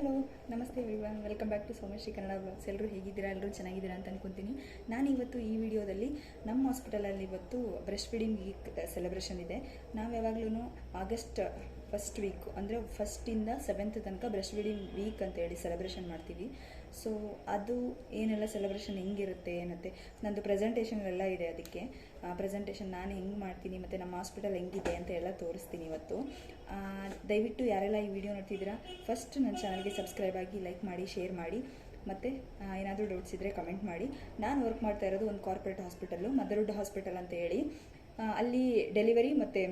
Hello, ನಮಸ್ತೆ everyone welcome back to Somashree Kannada blogs ಎಲ್ಲರೂ ಹೇಗಿದ್ದೀರಾ? ಎಲ್ಲರೂ ಚೆನ್ನಾಗಿದ್ದೀರಾ ಅಂತ ಅನ್ಕೊತೀನಿ. ನಾನು ಇವತ್ತು ಈ ವಿಡಿಯೋದಲ್ಲಿ ನಮ್ಮ ಹಾಸ್ಪಿಟಲಲ್ಲಿ ಇವತ್ತು ಬ್ರೆಸ್ಟ್ ಫೀಡಿಂಗ್ ವೀಕ್ ಸೆಲೆಬ್ರೇಷನ್ ಇದೆ. ನಾವು ಯಾವಾಗಲೂ ಆಗಸ್ಟ್ ಫಸ್ಟ್ ವೀಕ್ ಅಂದರೆ ಫಸ್ಟಿಂದ ಸೆವೆಂತ್ ತನಕ ಬ್ರೆಸ್ಟ್ ಫೀಡಿಂಗ್ ವೀಕ್ ಅಂತ ಹೇಳಿ ಸೆಲೆಬ್ರೇಷನ್ ಮಾಡ್ತೀವಿ. ಸೊ ಅದು ಏನೆಲ್ಲ ಸೆಲೆಬ್ರೇಷನ್ ಹೆಂಗಿರುತ್ತೆ ಏನತ್ತೆ ನಂದು ಪ್ರೆಸೆಂಟೇಷನ್ ಎಲ್ಲ ಇದೆ ಅದಕ್ಕೆ. ಪ್ರೆಸೆಂಟೇಷನ್ ನಾನು ಹೆಂಗೆ ಮಾಡ್ತೀನಿ ಮತ್ತು ನಮ್ಮ ಹಾಸ್ಪಿಟಲ್ ಹೆಂಗಿದೆ ಅಂತ ಎಲ್ಲ ತೋರಿಸ್ತೀನಿ ಇವತ್ತು. ದಯವಿಟ್ಟು ಯಾರೆಲ್ಲ ಈ ವಿಡಿಯೋ ನೋಡ್ತಿದ್ದೀರಾ ಫಸ್ಟ್ ನನ್ನ ಚಾನಲ್ಗೆ ಸಬ್ಸ್ಕ್ರೈಬ್ ಆಗಿ ಲೈಕ್ ಮಾಡಿ ಶೇರ್ ಮಾಡಿ, ಮತ್ತು ಏನಾದರೂ ಡೌಟ್ಸ್ ಇದ್ದರೆ ಕಮೆಂಟ್ ಮಾಡಿ. ನಾನು ವರ್ಕ್ ಮಾಡ್ತಾ ಇರೋದು ಒಂದು ಕಾರ್ಪೊರೇಟ್ ಹಾಸ್ಪಿಟಲ್ಲು ಮದರುಡ್ ಹಾಸ್ಪಿಟಲ್ ಅಂತ ಹೇಳಿ. ಅಲ್ಲಿ ಡೆಲಿವರಿ ಮತ್ತು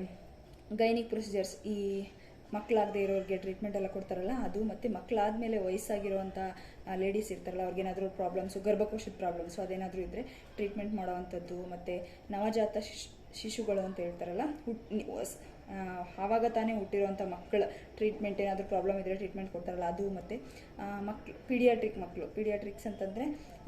ಗೈನಿಕ್ ಪ್ರೊಸೀಜರ್ಸ್ ಈ ಮಕ್ಕಳಾಗದೇ ಇರೋರಿಗೆ ಟ್ರೀಟ್ಮೆಂಟ್ ಎಲ್ಲ ಕೊಡ್ತಾರಲ್ಲ, ಅದು ಮತ್ತು ಮಕ್ಕಳಾದಮೇಲೆ ವಯಸ್ಸಾಗಿರೋವಂಥ ಲೇಡೀಸ್ ಇರ್ತಾರಲ್ಲ, ಅವ್ರಿಗೇನಾದರೂ ಪ್ರಾಬ್ಲಮ್ಸು ಗರ್ಭಕೋಶದ ಪ್ರಾಬ್ಲಮ್ಸು ಅದೇನಾದರೂ ಇದ್ದರೆ ಟ್ರೀಟ್ಮೆಂಟ್ ಮಾಡೋವಂಥದ್ದು ಮತ್ತು ನವಜಾತ ಶಿಶು ಶಿಶುಗಳು ಅಂತ ಹೇಳ್ತಾರಲ್ಲ, ಹುಟ್ ಆವಾಗ ತಾನೇ ಹುಟ್ಟಿರುವಂಥ ಮಕ್ಕಳ ಟ್ರೀಟ್ಮೆಂಟ್ ಏನಾದರೂ ಪ್ರಾಬ್ಲಮ್ ಇದ್ದರೆ ಟ್ರೀಟ್ಮೆಂಟ್ ಕೊಡ್ತಾರಲ್ಲ, ಅದು ಮತ್ತು ಮಕ್ಳು ಪೀಡಿಯಾಟ್ರಿಕ್ ಮಕ್ಕಳು ಪೀಡಿಯಾಟ್ರಿಕ್ಸ್ ಅಂತಂದರೆ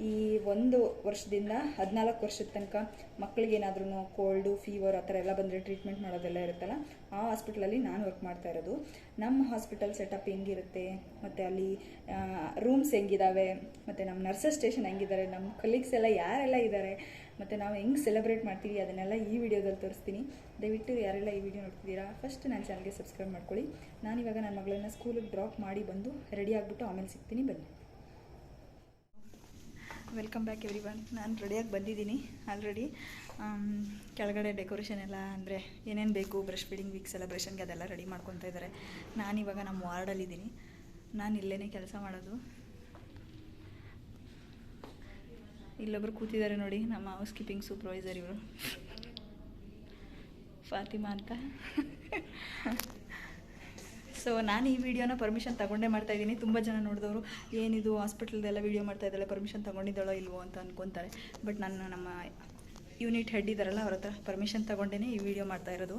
ಈ ಒಂದು ವರ್ಷದಿಂದ ಹದಿನಾಲ್ಕು ವರ್ಷದ ತನಕ ಮಕ್ಕಳಿಗೆ ಏನಾದ್ರೂ ಕೋಲ್ಡು ಫೀವರ್ ಆ ಥರ ಎಲ್ಲ ಬಂದರೆ ಟ್ರೀಟ್ಮೆಂಟ್ ಮಾಡೋದೆಲ್ಲ ಇರುತ್ತಲ್ಲ, ಆ ಹಾಸ್ಪಿಟ್ಲಲ್ಲಿ ನಾನು ವರ್ಕ್ ಮಾಡ್ತಾ ಇರೋದು. ನಮ್ಮ ಹಾಸ್ಪಿಟಲ್ ಸೆಟಪ್ ಹೆಂಗಿರುತ್ತೆ? ಮತ್ತು ಅಲ್ಲಿ ರೂಮ್ಸ್ ಹೆಂಗಿದ್ದಾವೆ ಮತ್ತು ನಮ್ಮ ನರ್ಸಸ್ ಸ್ಟೇಷನ್ ಹೆಂಗಿದ್ದಾರೆ? ನಮ್ಮ ಕಲೀಗ್ಸ್ ಎಲ್ಲ ಯಾರೆಲ್ಲ ಇದ್ದಾರೆ? ಮತ್ತು ನಾವು ಹೆಂಗೆ ಸೆಲೆಬ್ರೇಟ್ ಮಾಡ್ತೀವಿ ಅದನ್ನೆಲ್ಲ ಈ ವಿಡಿಯೋದಲ್ಲಿ ತೋರಿಸ್ತೀನಿ. ದಯವಿಟ್ಟು ಯಾರೆಲ್ಲ ಈ ವಿಡಿಯೋ ನೋಡ್ತಿದ್ದೀರಾ ಫಸ್ಟ್ ನನ್ನ ಚಾನಲ್ಗೆ ಸಬ್ಸ್ಕ್ರೈಬ್ ಮಾಡ್ಕೊಳ್ಳಿ. ನಾನಿವಾಗ ನನ್ನ ಮಗಳನ್ನ ಸ್ಕೂಲಿಗೆ ಡ್ರಾಪ್ ಮಾಡಿ ಬಂದು ರೆಡಿ ಆಗಿಬಿಟ್ಟು ಆಮೇಲೆ ಸಿಗ್ತೀನಿ, ಬನ್ನಿ. ವೆಲ್ಕಮ್ ಬ್ಯಾಕ್ ಎವ್ರಿ ಒನ್ ನಾನು ರೆಡಿಯಾಗಿ ಬಂದಿದ್ದೀನಿ ಆಲ್ರೆಡಿ ಕೆಳಗಡೆ ಡೆಕೋರೇಷನ್ ಎಲ್ಲ ಅಂದರೆ ಏನೇನು ಬೇಕು ಬ್ರಷ್ ಫೀಡಿಂಗ್ ವೀಕ್ ಸೆಲೆಬ್ರೇಷನ್ಗೆ ಅದೆಲ್ಲ ರೆಡಿ ಮಾಡ್ಕೊತಾ ಇದ್ದಾರೆ ನಾನಿವಾಗ ನಮ್ಮ ವಾರ್ಡಲ್ಲಿದ್ದೀನಿ ನಾನು ಇಲ್ಲೇ ಕೆಲಸ ಮಾಡೋದು. ಇಲ್ಲೊಬ್ರು ಕೂತಿದ್ದಾರೆ ನೋಡಿ, ನಮ್ಮ ಹೌಸ್ ಕೀಪಿಂಗ್ ಸೂಪರ್ವೈಸರ್ ಇವರು. ಫಾತಿಮಾ ಅಂತ. ಸೊ ನಾನು ಈ ವಿಡಿಯೋನ ಪರ್ಮಿಷನ್ ತಗೊಂಡೇ ಮಾಡ್ತಾ ಇದ್ದೀನಿ. ತುಂಬ ಜನ ನೋಡಿದವರು, ಏನಿದು ಹಾಸ್ಪಿಟಲ್ದೆಲ್ಲ ವೀಡಿಯೋ ಮಾಡ್ತಾ ಇದ್ದಾಳೆ ಪರ್ಮಿಷನ್ ತೊಗೊಂಡಿದ್ದಾಳೋ ಇಲ್ವೋ ಅಂತ ಅಂದ್ಕೊತಾರೆ ಬಟ್ ನಾನು ನಮ್ಮ ಯೂನಿಟ್ ಹೆಡ್ ಇದ್ದಾರಲ್ಲ, ಅವ್ರ ಹತ್ರ ಪರ್ಮಿಷನ್ ತೊಗೊಂಡೇ ಈ ವಿಡಿಯೋ ಮಾಡ್ತಾ ಇರೋದು.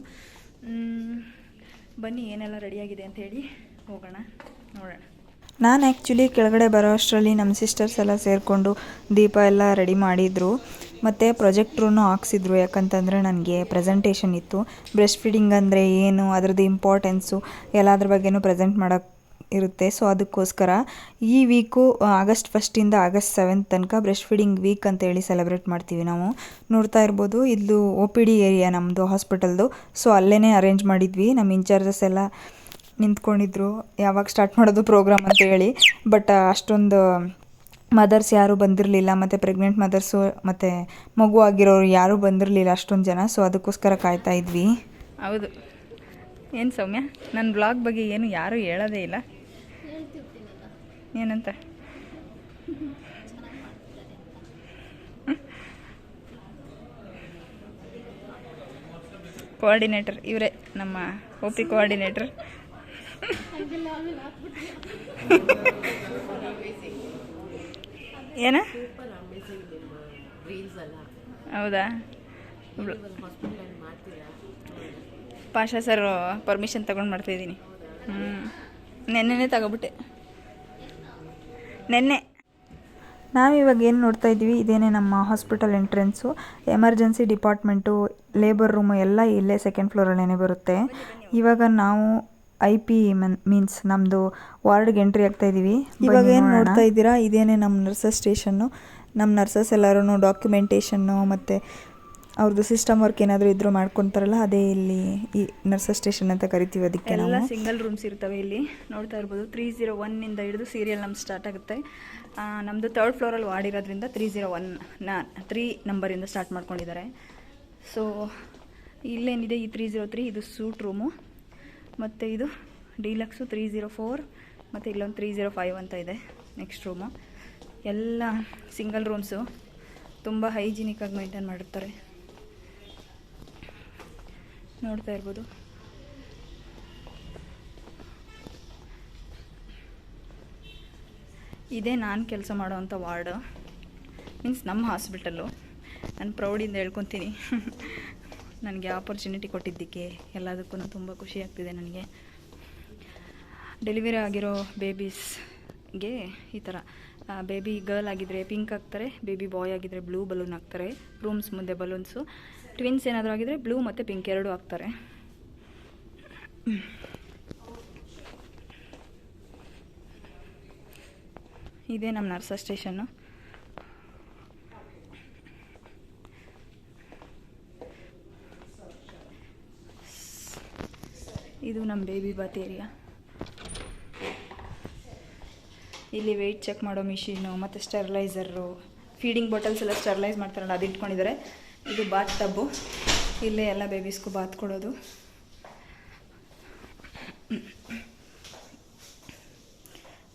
ಬನ್ನಿ, ಏನೆಲ್ಲ ರೆಡಿಯಾಗಿದೆ ಅಂತ ಹೇಳಿ ಹೋಗೋಣ, ನೋಡೋಣ. ನಾನು ಆ್ಯಕ್ಚುಲಿ ಕೆಳಗಡೆ ಬರೋ ಅಷ್ಟರಲ್ಲಿ ನಮ್ಮ ಸಿಸ್ಟರ್ಸ್ ಎಲ್ಲ ಸೇರಿಕೊಂಡು ದೀಪ ಎಲ್ಲ ರೆಡಿ ಮಾಡಿದರು. ಮತ್ತು ಪ್ರೊಜೆಕ್ಟ್ರೂ ಹಾಕ್ಸಿದ್ರು. ಯಾಕಂತಂದರೆ ನನಗೆ ಪ್ರೆಸೆಂಟೇಷನ್ ಇತ್ತು. ಬ್ರೆಸ್ಟ್ ಫೀಡಿಂಗ್ ಅಂದರೆ ಏನು, ಅದರದ್ದು ಇಂಪಾರ್ಟೆನ್ಸು ಎಲ್ಲದ್ರ ಬಗ್ಗೆನೂ ಪ್ರೆಸೆಂಟ್ ಮಾಡೋಕ್ಕೆ ಇರುತ್ತೆ. ಸೊ ಅದಕ್ಕೋಸ್ಕರ ಈ ವೀಕು ಆಗಸ್ಟ್ ಫಸ್ಟಿಂದ ಆಗಸ್ಟ್ ಸೆವೆಂತ್ ತನಕ ಬ್ರೆಸ್ಟ್ ಫೀಡಿಂಗ್ ವೀಕ್ ಅಂತ ಹೇಳಿ ಸೆಲೆಬ್ರೇಟ್ ಮಾಡ್ತೀವಿ ನಾವು. ನೋಡ್ತಾ ಇರ್ಬೋದು. ಇದು ಓ ಪಿ ಡಿ ಏರಿಯಾ ನಮ್ಮದು ಹಾಸ್ಪಿಟಲ್ದು ಸೊ ಅಲ್ಲೇ ಅರೇಂಜ್ ಮಾಡಿದ್ವಿ. ನಮ್ಮ ಇನ್ಚಾರ್ಜಸ್ ಎಲ್ಲ ನಿಂತ್ಕೊಂಡಿದ್ರು. ಯಾವಾಗ ಸ್ಟಾರ್ಟ್ ಮಾಡೋದು ಪ್ರೋಗ್ರಾಮ್ ಅಂತ ಹೇಳಿ. ಬಟ್ ಅಷ್ಟೊಂದು ಮದರ್ಸ್ ಯಾರೂ ಬಂದಿರಲಿಲ್ಲ. ಮತ್ತು ಪ್ರೆಗ್ನೆಂಟ್ ಮದರ್ಸು ಮತ್ತು ಮಗು ಆಗಿರೋರು ಯಾರೂ ಬಂದಿರಲಿಲ್ಲ ಅಷ್ಟೊಂದು ಜನ. ಸೊ ಅದಕ್ಕೋಸ್ಕರ ಕಾಯ್ತಾ ಇದ್ವಿ. ಹೌದು. ಏನು ಸೌಮ್ಯ? ನನ್ನ ಬ್ಲಾಗ್ ಬಗ್ಗೆ ಏನು ಯಾರೂ ಹೇಳೋದೇ ಇಲ್ಲ. ಏನಂತ? ಕೋಆರ್ಡಿನೇಟರ್ ಇವರೇ ನಮ್ಮ ಓ ಪಿ ಕೋಆರ್ಡಿನೇಟರ್ ಏನ? ಹೌದಾ? ಪಾಷಾ ಸರ್ ಪರ್ಮಿಷನ್ ತಗೊಂಡು ಮಾಡ್ತಾಯಿದ್ದೀನಿ ಹ್ಞೂ ನೆನ್ನೆನೇ ತಗೊಬಿಟ್ಟೆ. ನೆನ್ನೆ. ನಾವಿವಾಗ ಏನು ನೋಡ್ತಾ ಇದ್ದೀವಿ, ಇದೇನೇ ನಮ್ಮ hospital entrance emergency department labour room ಎಲ್ಲ ಇಲ್ಲೇ ಸೆಕೆಂಡ್ ಫ್ಲೋರಲ್ಲೇ ಬರುತ್ತೆ. ಇವಾಗ ನಾವು ಐ ಪಿ ಮೀನ್ಸ್ ನಮ್ಮದು ವಾರ್ಡ್ಗೆ ಎಂಟ್ರಿ ಆಗ್ತಾ ಇದ್ದೀವಿ ಇವಾಗ ಏನು ನೋಡ್ತಾ ಇದ್ದೀರಾ? ಇದೇನೇ ನಮ್ಮ ನರ್ಸಸ್ ಸ್ಟೇಷನ್ನು ನಮ್ಮ ನರ್ಸಸ್ ಎಲ್ಲರೂ ಡಾಕ್ಯುಮೆಂಟೇಷನ್ನು ಮತ್ತು ಅವ್ರದ್ದು ಸಿಸ್ಟಮ್ ವರ್ಕ್ ಏನಾದರೂ ಇದ್ರೂ ಮಾಡ್ಕೊತಾರಲ್ಲ ಅದೇ ಇಲ್ಲಿ ಈ ನರ್ಸಸ್ ಸ್ಟೇಷನ್ ಅಂತ ಕರಿತೀವಿ ಅದಕ್ಕೆ ಎಲ್ಲ ಸಿಂಗಲ್ ರೂಮ್ಸ್ ಇರ್ತವೆ ಇಲ್ಲಿ. ನೋಡ್ತಾ ಇರ್ಬೋದು ತ್ರೀ ಜೀರೋ ಒನ್ನಿಂದ ಹಿಡಿದು ಸೀರಿಯಲ್ ನಮ್ದು ಸ್ಟಾರ್ಟ್ ಆಗುತ್ತೆ. ನಮ್ಮದು ತರ್ಡ್ ಫ್ಲೋರಲ್ಲಿ ವಾರ್ಡ್ ಇರೋದ್ರಿಂದ ತ್ರೀ ಜೀರೋ ಒನ್ ನಾ ತ್ರೀ ನಂಬರಿಂದ ಸ್ಟಾರ್ಟ್ ಮಾಡ್ಕೊಂಡಿದ್ದಾರೆ. ಸೊ ಇಲ್ಲೇನಿದೆ ಈ ತ್ರೀ ಜೀರೋ ತ್ರೀ ಇದು ಸೂಟ್ ರೂಮು ಮತ್ತು ಇದು ಡೀಲಕ್ಸು ತ್ರೀ ಜೀರೋ ಫೋರ್, ಮತ್ತು ಇಲ್ಲೊಂದು ತ್ರೀ ಜೀರೋ ಫೈವ್ ಅಂತ ಇದೆ ನೆಕ್ಸ್ಟ್ ರೂಮು. ಎಲ್ಲ ಸಿಂಗಲ್ ರೂಮ್ಸು ತುಂಬ ಹೈಜಿನಿಕ್ಕಾಗಿ ಮೇಂಟೈನ್ ಮಾಡಿರ್ತಾರೆ. ನೋಡ್ತಾ ಇರ್ಬೋದು. ಇದೇ ನಾನು ಕೆಲಸ ಮಾಡೋವಂಥ ವಾರ್ಡ್. ಮೀನ್ಸ್ ನಮ್ಮ ಹಾಸ್ಪಿಟಲ್ಲು. ನಾನು ಪ್ರೌಡಿಂದ ಹೇಳ್ಕೊತೀನಿ. ನನಗೆ ಆಪರ್ಚುನಿಟಿ ಕೊಟ್ಟಿದ್ದಕ್ಕೆ ಎಲ್ಲದಕ್ಕೂ ತುಂಬ ಖುಷಿ ಆಗ್ತಿದೆ ನನಗೆ. ಡೆಲಿವರಿ ಆಗಿರೋ ಬೇಬೀಸ್ಗೆ ಈ ಥರ ಬೇಬಿ ಗರ್ಲ್ ಆಗಿದ್ದರೆ ಪಿಂಕ್ ಹಾಕ್ತಾರೆ ಬೇಬಿ ಬಾಯ್ ಆಗಿದ್ದರೆ ಬ್ಲೂ ಬಲೂನ್ ಹಾಕ್ತಾರೆ ರೂಮ್ಸ್ ಮುಂದೆ ಬಲೂನ್ಸು ಟ್ವಿನ್ಸ್ ಏನಾದರೂ ಆಗಿದ್ರೆ ಬ್ಲೂ ಮತ್ತು ಪಿಂಕ್ ಎರಡೂ ಹಾಕ್ತಾರೆ ಇದೇ ನಮ್ಮ ನರ್ಸ ಸ್ಟೇಷನ್ನು ಇದು ನಮ್ಮ ಬೇಬಿ ಬಾತ್ ಏರಿಯಾ ಇಲ್ಲಿ ವೆಯ್ಟ್ ಚೆಕ್ ಮಾಡೋ ಮಿಷಿನು ಮತ್ತು ಸ್ಟೆರ್ಲೈಸರು ಫೀಡಿಂಗ್ ಬಾಟಲ್ಸ್ ಎಲ್ಲ ಸ್ಟೆರ್ಲೈಸ್ ಮಾಡ್ತಾರಲ್ಲ, ಅದು ಇಟ್ಕೊಂಡಿದ್ದಾರೆ ಇದು ಬಾತ್ ಟಬ್ಬು ಇಲ್ಲೇ ಎಲ್ಲ ಬೇಬೀಸ್ಗೂ ಬಾತ್ ಕೊಡೋದು.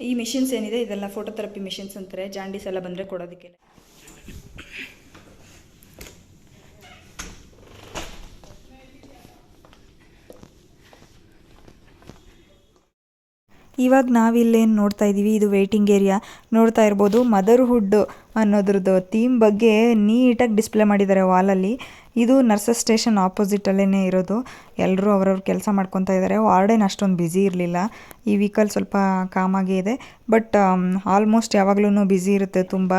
ಈ ಮಿಷಿನ್ಸ್ ಏನಿದೆ? ಇದೆಲ್ಲ ಫೋಟೋಥೆರಪಿ ಮಿಷಿನ್ಸ್ ಅಂತಾರೆ. ಜಾಂಡೀಸ್ ಎಲ್ಲ ಬಂದರೆ ಕೊಡೋದಕ್ಕೆ. ಇವಾಗ ನಾವಿಲ್ಲೇನು ನೋಡ್ತಾ ಇದ್ದೀವಿ ಇದು ವೇಟಿಂಗ್ ಏರಿಯಾ ನೋಡ್ತಾ ಇರ್ಬೋದು ಮದರ್ಹುಡ್ ಅನ್ನೋದ್ರದ್ದು ಥೀಮ್ ಬಗ್ಗೆ ನೀಟಾಗಿ ಡಿಸ್ಪ್ಲೇ ಮಾಡಿದ್ದಾರೆ ವಾಲಲ್ಲಿ ಇದು ನರ್ಸಸ್ ಸ್ಟೇಷನ್ ಆಪೋಸಿಟಲ್ಲೇ ಇರೋದು. ಎಲ್ಲರೂ ಅವ್ರವ್ರ ಕೆಲಸ ಮಾಡ್ಕೊತಾ ಇದ್ದಾರೆ ವಾರ್ಡೇನ್ ಅಷ್ಟೊಂದು ಬ್ಯುಸಿ ಇರಲಿಲ್ಲ. ಈ ವೀಕಲ್ ಸ್ವಲ್ಪ ಕಾಮಾಗೇ ಇದೆ. ಬಟ್ ಆಲ್ಮೋಸ್ಟ್ ಯಾವಾಗಲೂ ಬ್ಯುಸಿ ಇರುತ್ತೆ ತುಂಬ.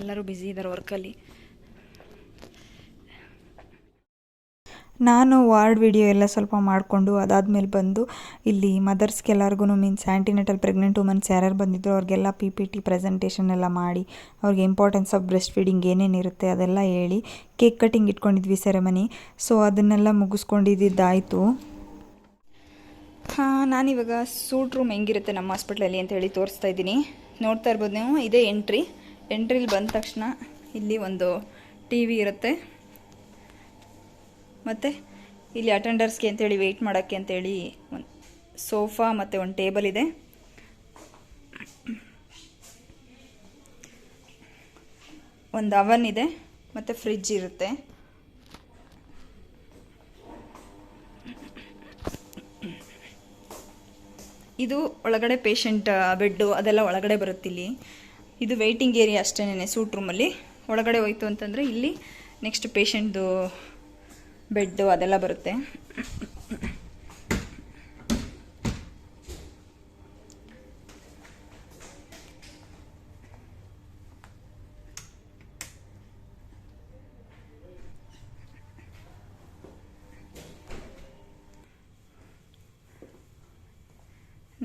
ಎಲ್ಲರೂ ಬ್ಯುಸಿ ಇದ್ದಾರೆ ವರ್ಕಲ್ಲಿ ನಾನು ವಾರ್ಡ್ ವಿಡಿಯೋ ಎಲ್ಲ ಸ್ವಲ್ಪ ಮಾಡಿಕೊಂಡು ಅದಾದಮೇಲೆ ಬಂದು ಇಲ್ಲಿ ಮದರ್ಸ್ಗೆಲ್ಲರಿಗೂ ಮೀನ್ಸ್ ಆ್ಯಂಟಿನೆಟಲ್ ಪ್ರೆಗ್ನೆಂಟ್ ವುಮನ್ಸ್ ಯಾರ್ಯಾರು ಬಂದಿದ್ರು ಅವ್ರಿಗೆಲ್ಲ ಪಿ ಪಿ ಟಿ ಪ್ರೆಸೆಂಟೇಷನ್ ಎಲ್ಲ ಮಾಡಿ, ಅವ್ರಿಗೆ ಇಂಪಾರ್ಟೆನ್ಸ್ ಆಫ್ ಬ್ರೆಸ್ಟ್ ಫೀಡಿಂಗ್ ಏನೇನಿರುತ್ತೆ ಅದೆಲ್ಲ ಹೇಳಿ ಕೇಕ್ ಕಟಿಂಗ್ ಇಟ್ಕೊಂಡಿದ್ವಿ ಸೆರೆಮನಿ ಸೊ ಅದನ್ನೆಲ್ಲ ಮುಗಿಸ್ಕೊಂಡಿದ್ದಾಯಿತು ಹಾಂ, ನಾನಿವಾಗ ಸೂಟ್ ರೂಮ್ ಹೆಂಗಿರುತ್ತೆ ನಮ್ಮ ಹಾಸ್ಪಿಟ್ಲಲ್ಲಿ ಅಂತ ಹೇಳಿ ತೋರಿಸ್ತಾ ಇದ್ದೀನಿ. ನೋಡ್ತಾ ಇರ್ಬೋದು ನೀವು, ಇದೇ ಎಂಟ್ರಿ ಎಂಟ್ರಿಲಿ ಬಂದ ತಕ್ಷಣ ಇಲ್ಲಿ ಒಂದು ಟಿ ವಿ ಇರುತ್ತೆ. ಮತ್ತು ಇಲ್ಲಿ ಅಟೆಂಡರ್ಸ್ಗೆ ಅಂತೇಳಿ ವೆಯ್ಟ್ ಮಾಡೋಕ್ಕೆ ಅಂತೇಳಿ ಒಂದು ಸೋಫಾ ಮತ್ತು ಒಂದು ಟೇಬಲ್ ಇದೆ. ಒಂದು ಅವನ್ ಇದೆ, ಮತ್ತು ಫ್ರಿಜ್ ಇರುತ್ತೆ. ಇದು ಒಳಗಡೆ ಪೇಷಂಟ್ ಬೆಡ್ಡು ಅದೆಲ್ಲ ಒಳಗಡೆ ಬರುತ್ತೆ ಇಲ್ಲಿ. ಇದು ವೆಯ್ಟಿಂಗ್ ಏರಿಯಾ ಅಷ್ಟೇನೆ ಸೂಟ್ ರೂಮಲ್ಲಿ ಒಳಗಡೆ ಹೋಯ್ತು ಅಂತಂದರೆ ಇಲ್ಲಿ ನೆಕ್ಸ್ಟ್ ಪೇಷಂಟ್ದು ಬೆಡ್ಡು ಅದೆಲ್ಲ ಬರುತ್ತೆ.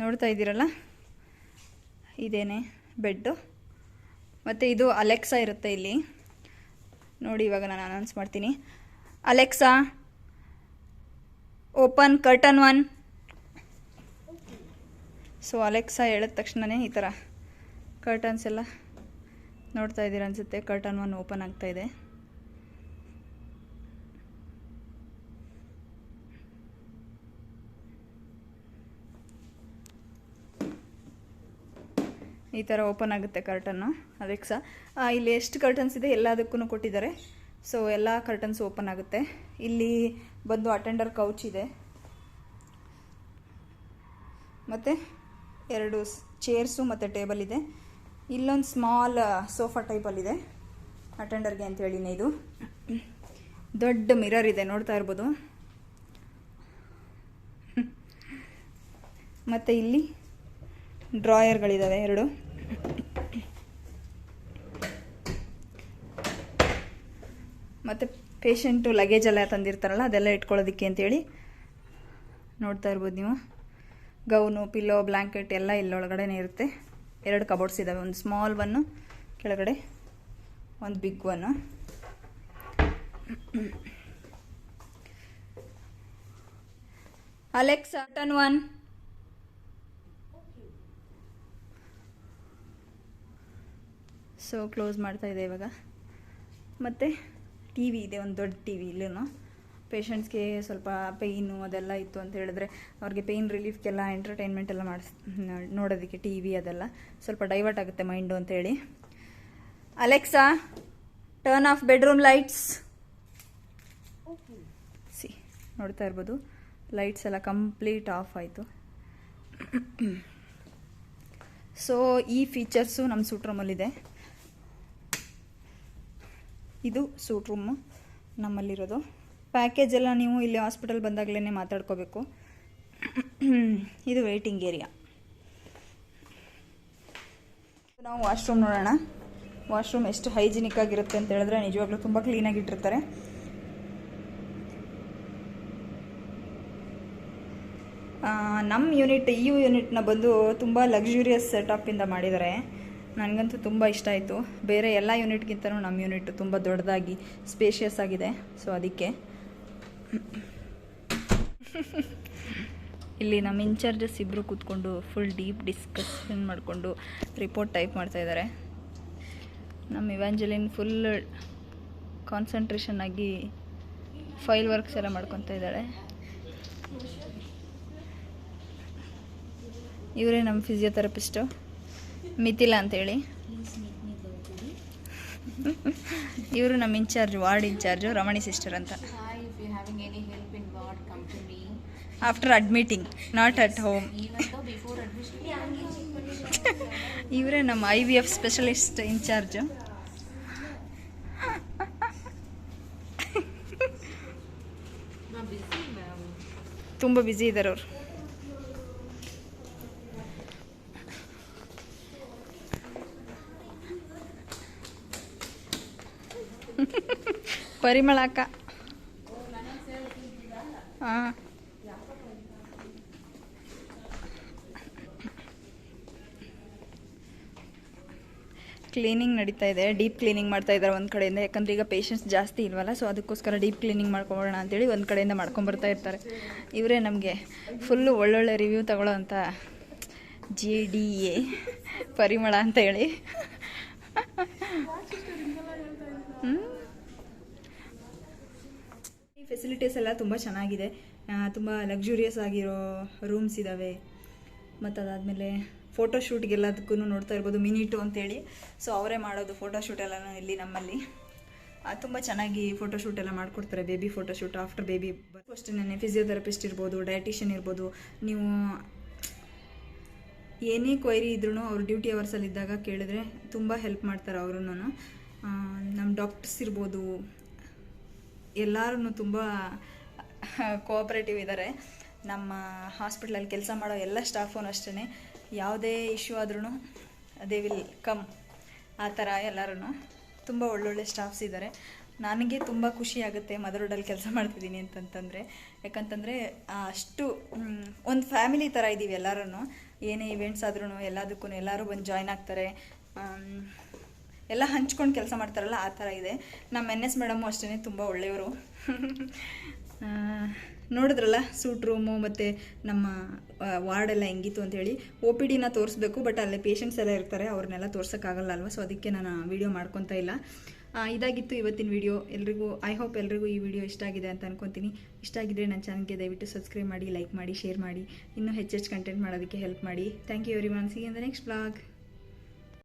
ನೋಡ್ತಾ ಇದ್ದೀರಲ್ಲ? ಇದೇನೆ ಬೆಡ್ಡು. ಮತ್ತು ಇದು ಅಲೆಕ್ಸಾ ಇರುತ್ತೆ ಇಲ್ಲಿ. ನೋಡಿ ಇವಾಗ ನಾನು ಅನೌನ್ಸ್ ಮಾಡ್ತೀನಿ. Alexa open curtain one so Alexa ಹೇಳಿದ ತಕ್ಷಣವೇ ಈ ಥರ ಕರ್ಟನ್ಸ್ ಎಲ್ಲ ನೋಡ್ತಾ ಇದ್ದೀರ ಅನಿಸುತ್ತೆ. ಕರ್ಟನ್ ಒನ್ ಓಪನ್ ಆಗ್ತಾ ಇದೆ. ಈ ಥರ ಓಪನ್ ಆಗುತ್ತೆ ಕರ್ಟನ್ನು ಅಲೆಕ್ಸಾ ಇಲ್ಲಿ ಎಷ್ಟು ಕರ್ಟನ್ಸ್ ಇದೆ? ಎಲ್ಲದಕ್ಕೂ ಕೊಟ್ಟಿದ್ದಾರೆ. ಸೊ ಎಲ್ಲ ಕರ್ಟನ್ಸ್ ಓಪನ್ ಆಗುತ್ತೆ. ಇಲ್ಲಿ ಬಂದು ಅಟೆಂಡರ್ ಕೌಚ್ ಇದೆ. ಮತ್ತು ಎರಡು ಚೇರ್ಸು ಮತ್ತು ಟೇಬಲ್ ಇದೆ. ಇಲ್ಲೊಂದು ಸ್ಮಾಲ್ ಸೋಫಾ ಟೈಪಲ್ಲಿದೆ ಅಟೆಂಡರ್ಗೆ ಅಂತೇಳಿನೇ ಇದು. ದೊಡ್ಡ ಮಿರರ್ ಇದೆ, ನೋಡ್ತಾ ಇರ್ಬೋದು. ಮತ್ತು ಇಲ್ಲಿ ಡ್ರಾಯರ್ಗಳಿದ್ದಾವೆ ಎರಡು. ಮತ್ತು ಪೇಷಂಟು ಲಗೇಜ್ ಎಲ್ಲ ತಂದಿರ್ತಾರಲ್ಲ, ಅದೆಲ್ಲ ಇಟ್ಕೊಳ್ಳೋದಕ್ಕೆ ಅಂತೇಳಿ ನೋಡ್ತಾ ಇರ್ಬೋದು ನೀವು. ಗೌನು ಪಿಲ್ಲೋ ಬ್ಲ್ಯಾಂಕೆಟ್ ಎಲ್ಲ ಇಲ್ಲೊಳಗಡೆನೇ ಇರುತ್ತೆ. ಎರಡು ಕಬೋರ್ಡ್ಸ್ ಇದ್ದಾವೆ ಒಂದು ಸ್ಮಾಲ್ ಒನ್ನು ಕೆಳಗಡೆ ಒಂದು big one Alex ton one so close ಮಾಡ್ತಾ ಇದೆ ಇವಾಗ. ಮತ್ತು ಟಿ ವಿ ಇದೆ, ಒಂದು ದೊಡ್ಡ ಟಿ ವಿ ಇಲ್ಲೂ ಪೇಷಂಟ್ಸ್ಗೆ ಸ್ವಲ್ಪ ಪೇಯ್ನು ಅದೆಲ್ಲ ಇತ್ತು ಅಂತ ಹೇಳಿದ್ರೆ ಅವ್ರಿಗೆ ಪೇಯ್ನ್ ರಿಲೀಫ್ಗೆಲ್ಲ ಎಂಟರ್ಟೈನ್ಮೆಂಟ್ ಎಲ್ಲ ಮಾಡಿಸ್, ನೋಡೋದಕ್ಕೆ ಟಿ ವಿ ಅದೆಲ್ಲ ಸ್ವಲ್ಪ ಡೈವರ್ಟ್ ಆಗುತ್ತೆ ಮೈಂಡು ಅಂತೇಳಿ Alexa turn off bedroom lights see, ನೋಡ್ತಾ ಇರ್ಬೋದು. ಲೈಟ್ಸ್ ಎಲ್ಲ ಕಂಪ್ಲೀಟ್ ಆಫ್ ಆಯಿತು. ಸೊ ಈ ಫೀಚರ್ಸು ನಮ್ಮ ಸೂಟ್ ರೂಮಲ್ಲಿದೆ ಇದು ಸೂಟ್ ರೂಮು ನಮ್ಮಲ್ಲಿರೋದು. ಪ್ಯಾಕೇಜ್ ಎಲ್ಲ ನೀವು ಇಲ್ಲಿ ಹಾಸ್ಪಿಟಲ್ ಬಂದಾಗಲೇ ಮಾತಾಡ್ಕೋಬೇಕು. ಇದು ವೆಯ್ಟಿಂಗ್ ಏರಿಯಾ ನಾವು ವಾಶ್ರೂಮ್ ನೋಡೋಣ. ವಾಶ್ರೂಮ್ ಎಷ್ಟು ಹೈಜಿನಿಕ್ ಆಗಿರುತ್ತೆ ಅಂತ ಹೇಳಿದ್ರೆ ನಿಜವಾಗ್ಲೂ ತುಂಬ ಕ್ಲೀನಾಗಿ ಇಟ್ಟಿರ್ತಾರೆ. ನಮ್ಮ ಯೂನಿಟ್ ಈ ಯೂನಿಟ್ನ ಬಂದು ತುಂಬ ಲಕ್ಸುರಿಯಸ್ ಸೆಟಪಿಂದ ಮಾಡಿದ್ದಾರೆ. ನನಗಂತೂ ತುಂಬ ಇಷ್ಟ ಆಯಿತು. ಬೇರೆ ಎಲ್ಲ ಯೂನಿಟ್ಗಿಂತಲೂ ನಮ್ಮ ಯೂನಿಟ್ ತುಂಬ ದೊಡ್ಡದಾಗಿ ಸ್ಪೇಷಿಯಸ್ ಆಗಿದೆ. ಸೊ ಅದಕ್ಕೆ. ಇಲ್ಲಿ ನಮ್ಮ ಇನ್ಚಾರ್ಜಸ್ ಇಬ್ಬರು ಕೂತ್ಕೊಂಡು ಫುಲ್ ಡೀಪ್ ಡಿಸ್ಕಷನ್ ಮಾಡಿಕೊಂಡು ರಿಪೋರ್ಟ್ ಟೈಪ್ ಮಾಡ್ತಾ ಇದ್ದಾರೆ ನಮ್ಮ ಇವ್ಯಾಂಜಲಿನ್ ಫುಲ್ ಕಾನ್ಸಂಟ್ರೇಷನ್ ಆಗಿ ಫೈಲ್ ವರ್ಕ್ಸ್ ಎಲ್ಲ ಮಾಡ್ಕೊತಾ ಇದ್ದಾಳೆ ಇವರೇ ನಮ್ಮ ಫಿಸಿಯೋಥೆರಪಿಸ್ಟು ಮಿಥಿಲಾ ಅಂತೇಳಿ. ಇವರು ನಮ್ಮ incharge ward incharge Ramani sister ಅಂತ. After admitting not at home ಇವರೇ ನಮ್ಮ I V F specialist incharge. ತುಂಬ ಬ್ಯುಸಿ ಇದ್ದಾರೆ ಅವರು. ಪರಿಮಳ ಅಕ್ಕ ಕ್ಲೀನಿಂಗ್ ನಡೀತಾ ಇದೆ. ಡೀಪ್ ಕ್ಲೀನಿಂಗ್ ಮಾಡ್ತಾ ಇದ್ದಾರೆ ಒಂದು ಕಡೆಯಿಂದ. ಯಾಕಂದ್ರೆ ಈಗ ಪೇಷಂಟ್ಸ್ ಜಾಸ್ತಿ ಇಲ್ವಲ್ಲ ಸೊ ಅದಕ್ಕೋಸ್ಕರ ಡೀಪ್ ಕ್ಲೀನಿಂಗ್ ಮಾಡ್ಕೊಳ್ಳೋಣ ಅಂತೇಳಿ ಒಂದು ಕಡೆಯಿಂದ ಮಾಡ್ಕೊಂಬರ್ತಾ ಇರ್ತಾರೆ. ಇವರೇ ನಮಗೆ ಫುಲ್ಲು ಒಳ್ಳೊಳ್ಳೆ ರಿವ್ಯೂ ತಗೊಳ್ಳೋ ಅಂತ ಜಿ ಡಿ ಎ ಪರಿಮಳ ಅಂತ ಹೇಳಿ ಈ ಫೆಸಿಲಿಟೀಸ್ ಎಲ್ಲ ತುಂಬ ಚೆನ್ನಾಗಿದೆ. ತುಂಬ ಲಕ್ಸುರಿಯಸ್ ಆಗಿರೋ ರೂಮ್ಸ್ ಇದ್ದಾವೆ ಮತ್ತು ಅದಾದಮೇಲೆ ಫೋಟೋಶೂಟ್ಗೆಲ್ಲದಕ್ಕೂ ನೋಡ್ತಾ ಇರ್ಬೋದು ಮಿನಿಟು ಅಂತೇಳಿ. ಸೊ ಅವರೇ ಮಾಡೋದು ಫೋಟೋಶೂಟ್ ಎಲ್ಲ ಇಲ್ಲಿ ನಮ್ಮಲ್ಲಿ. ತುಂಬ ಚೆನ್ನಾಗಿ ಫೋಟೋಶೂಟ್ ಎಲ್ಲ ಮಾಡಿಕೊಡ್ತಾರೆ ಬೇಬಿ ಫೋಟೋಶೂಟ್ ಆಫ್ಟರ್ ಬೇಬಿ ಅಷ್ಟೇ ಫಿಸಿಯೋಥೆರಪಿಸ್ಟ್ ಇರ್ಬೋದು ಡಯಟಿಷಿಯನ್ ಇರ್ಬೋದು. ನೀವು ಏನೇ ಕ್ವೈರಿ ಇದ್ರೂ ಅವ್ರು ಡ್ಯೂಟಿ ಅವರ್ಸಲ್ಲಿ ಇದ್ದಾಗ ಕೇಳಿದ್ರೆ ತುಂಬ ಹೆಲ್ಪ್ ಮಾಡ್ತಾರೆ ಅವರು ನಮ್ಮ ಡಾಕ್ಟರ್ಸ್ ಇರ್ಬೋದು ಎಲ್ಲರೂ ತುಂಬ ಕೋಆಪ್ರೇಟಿವ್ ಇದ್ದಾರೆ ನಮ್ಮ ಹಾಸ್ಪಿಟ್ಲಲ್ಲಿ ಕೆಲಸ ಮಾಡೋ ಎಲ್ಲ ಸ್ಟಾಫೂ ಅಷ್ಟೇ ಯಾವುದೇ ಇಶ್ಯೂ ಆದ್ರೂ ದೇ ವಿಲ್ ಕಮ್ ಆ ಥರ ಎಲ್ಲರೂ ತುಂಬ ಒಳ್ಳೊಳ್ಳೆ ಸ್ಟಾಫ್ಸ್ ಇದ್ದಾರೆ ನನಗೆ ತುಂಬ ಖುಷಿ ಆಗುತ್ತೆ ಮದರೋಡಲ್ಲಿ ಕೆಲಸ ಮಾಡ್ತಿದ್ದೀನಿ ಅಂತಂತಂದರೆ. ಯಾಕಂತಂದರೆ ಅಷ್ಟು ಒಂದು ಫ್ಯಾಮಿಲಿ ಥರ ಇದ್ದೀವಿ ಎಲ್ಲರೂ ಏನೇ ಇವೆಂಟ್ಸ್ ಆದ್ರೂ ಎಲ್ಲದಕ್ಕೂ ಎಲ್ಲರೂ ಬಂದು ಜಾಯ್ನ್ ಆಗ್ತಾರೆ. ಎಲ್ಲ ಹಂಚ್ಕೊಂಡು ಕೆಲಸ ಮಾಡ್ತಾರಲ್ಲ, ಆ ಥರ ಇದೆ. ನಮ್ಮ ಎನ್ ಎಸ್ ಮೇಡಮು ಅಷ್ಟೇ ತುಂಬ ಒಳ್ಳೆಯವರು. ನೋಡಿದ್ರಲ್ಲ, ಸೂಟ್ ರೂಮು ಮತ್ತು ನಮ್ಮ ವಾರ್ಡೆಲ್ಲ ಹೆಂಗಿತ್ತು ಅಂತೇಳಿ. ಒ ಪಿ ಡಿನ ತೋರಿಸ್ಬೇಕು, ಬಟ್ ಅಲ್ಲೇ ಪೇಷಂಟ್ಸ್ ಎಲ್ಲ ಇರ್ತಾರೆ, ಅವ್ರನ್ನೆಲ್ಲ ತೋರ್ಸೋಕ್ಕಾಗಲ್ಲ ಅಲ್ವಾ? ಸೊ ಅದಕ್ಕೆ ನಾನು ವೀಡಿಯೋ ಮಾಡ್ಕೊತಾ ಇಲ್ಲ. ಇದಾಗಿತ್ತು ಇವತ್ತಿನ ವಿಡಿಯೋ ಎಲ್ರಿಗೂ ಐ ಹೋಪ್ ಎಲ್ರಿಗೂ ಈ ವಿಡಿಯೋ ಇಷ್ಟ ಆಗಿದೆ ಅಂತ ಅನ್ಕೊತೀನಿ. ಇಷ್ಟ ಆಗಿದ್ರೆ ನನ್ನ ಚಾನಲ್ಗೆ ದಯವಿಟ್ಟು ಸಬ್ಸ್ಕ್ರೈಬ್ ಮಾಡಿ ಲೈಕ್ ಮಾಡಿ ಶೇರ್ ಮಾಡಿ. ಇನ್ನೂ ಹೆಚ್ಚೆಚ್ಚು ಕಂಟೆಂಟ್ ಮಾಡೋದಕ್ಕೆ ಹೆಲ್ಪ್ ಮಾಡಿ. Thank you very one see in the next blog